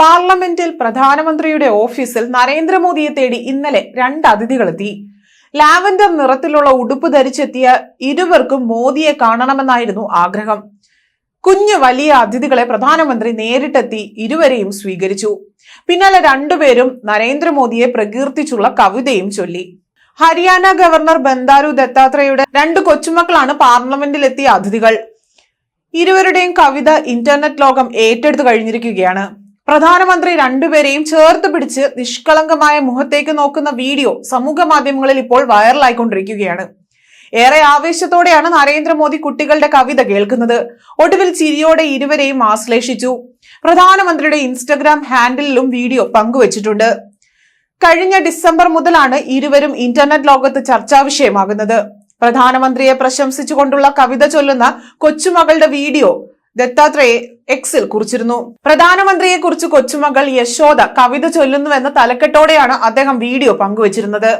പാർലമെന്റിൽ പ്രധാനമന്ത്രിയുടെ ഓഫീസിൽ നരേന്ദ്രമോദിയെ തേടി ഇന്നലെ രണ്ട് അതിഥികളെത്തി. ലാവൻഡർ നിറത്തിലുള്ള ഉടുപ്പ് ധരിച്ചെത്തിയ ഇരുവർക്കും മോദിയെ കാണണമെന്നായിരുന്നു ആഗ്രഹം. കുഞ്ഞു വലിയ അതിഥികളെ പ്രധാനമന്ത്രി നേരിട്ടെത്തി ഇരുവരെയും സ്വീകരിച്ചു. പിന്നാലെ രണ്ടുപേരും നരേന്ദ്രമോദിയെ പ്രകീർത്തിച്ചുള്ള കവിതയും ചൊല്ലി. ഹരിയാന ഗവർണർ ബന്ദാരു ദത്താത്രേയുടെ രണ്ട് കൊച്ചുമക്കളാണ് പാർലമെന്റിലെത്തിയ അതിഥികൾ. ഇരുവരുടെയും കവിത ഇന്റർനെറ്റ് ലോകം ഏറ്റെടുത്തു കഴിഞ്ഞിരിക്കുകയാണ്. പ്രധാനമന്ത്രി രണ്ടുപേരെയും ചേർത്ത് പിടിച്ച് നിഷ്കളങ്കമായ മുഖത്തേക്ക് നോക്കുന്ന വീഡിയോ സമൂഹ മാധ്യമങ്ങളിൽ ഇപ്പോൾ വൈറലായിക്കൊണ്ടിരിക്കുകയാണ്. ഏറെ ആവേശത്തോടെയാണ് നരേന്ദ്രമോദി കുട്ടികളുടെ കവിത കേൾക്കുന്നത്. ഒടുവിൽ ചിരിയോടെ ഇരുവരെയും ആശ്ലേഷിച്ചു. പ്രധാനമന്ത്രിയുടെ ഇൻസ്റ്റഗ്രാം ഹാൻഡിലും വീഡിയോ പങ്കുവച്ചിട്ടുണ്ട്. കഴിഞ്ഞ ഡിസംബർ മുതലാണ് ഇരുവരും ഇന്റർനെറ്റ് ലോകത്ത് ചർച്ചാ വിഷയമാകുന്നത്. പ്രധാനമന്ത്രിയെ പ്രശംസിച്ചുകൊണ്ടുള്ള കവിത ചൊല്ലുന്ന കൊച്ചുമകളുടെ വീഡിയോ ദത്താത്രേയെ എക്സിൽ കുറിച്ചിരുന്നു. പ്രധാനമന്ത്രിയെ കുറിച്ച് കൊച്ചുമകൾ യശോദ കവിത ചൊല്ലുന്നുവെന്ന തലക്കെട്ടോടെയാണ് അദ്ദേഹം വീഡിയോ പങ്കുവച്ചിരുന്നത്.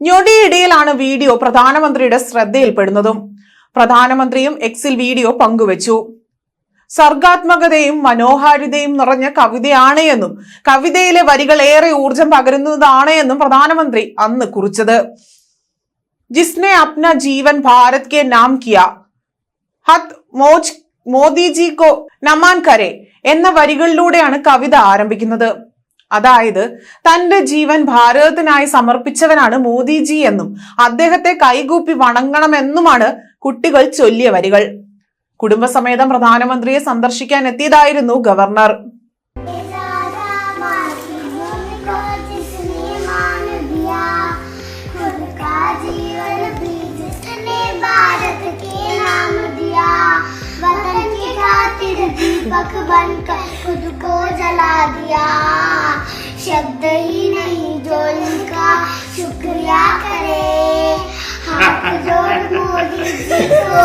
ഞൊടിയിടയിലാണ് വീഡിയോ പ്രധാനമന്ത്രിയുടെ ശ്രദ്ധയിൽപ്പെടുന്നതും. പ്രധാനമന്ത്രിയും എക്സിൽ വീഡിയോ പങ്കുവച്ചു. സർഗാത്മകതയും മനോഹാരിതയും നിറഞ്ഞ കവിതയാണ് എന്നും കവിതയിലെ വരികൾ ഏറെ ഊർജം പകരുന്നതാണ് എന്നും പ്രധാനമന്ത്രി അന്ന് കുറിച്ചത്. ജിസ്നെ जीवन भारत के नाम किया। हत ഹത് മോജ് മോദിജി കോ നമാൻ കരെ എന്ന വരികളിലൂടെയാണ് കവിത ആരംഭിക്കുന്നത്. അതായത് തന്റെ ജീവൻ ഭാരതത്തിനായി സമർപ്പിച്ചവനാണ് മോദിജി എന്നും അദ്ദേഹത്തെ കൈകൂപ്പി വണങ്ങണമെന്നുമാണ് കുട്ടികൾ ചൊല്ലിയ വരികൾ. കുടുംബസമേതം പ്രധാനമന്ത്രിയെ സന്ദർശിക്കാൻ എത്തിയതായിരുന്നു ഗവർണർ. दीपक बनकर खुद को जला दिया। शब्द ही नहीं जो इनका शुक्रिया करे। हाथ जोड़ मोदी जी को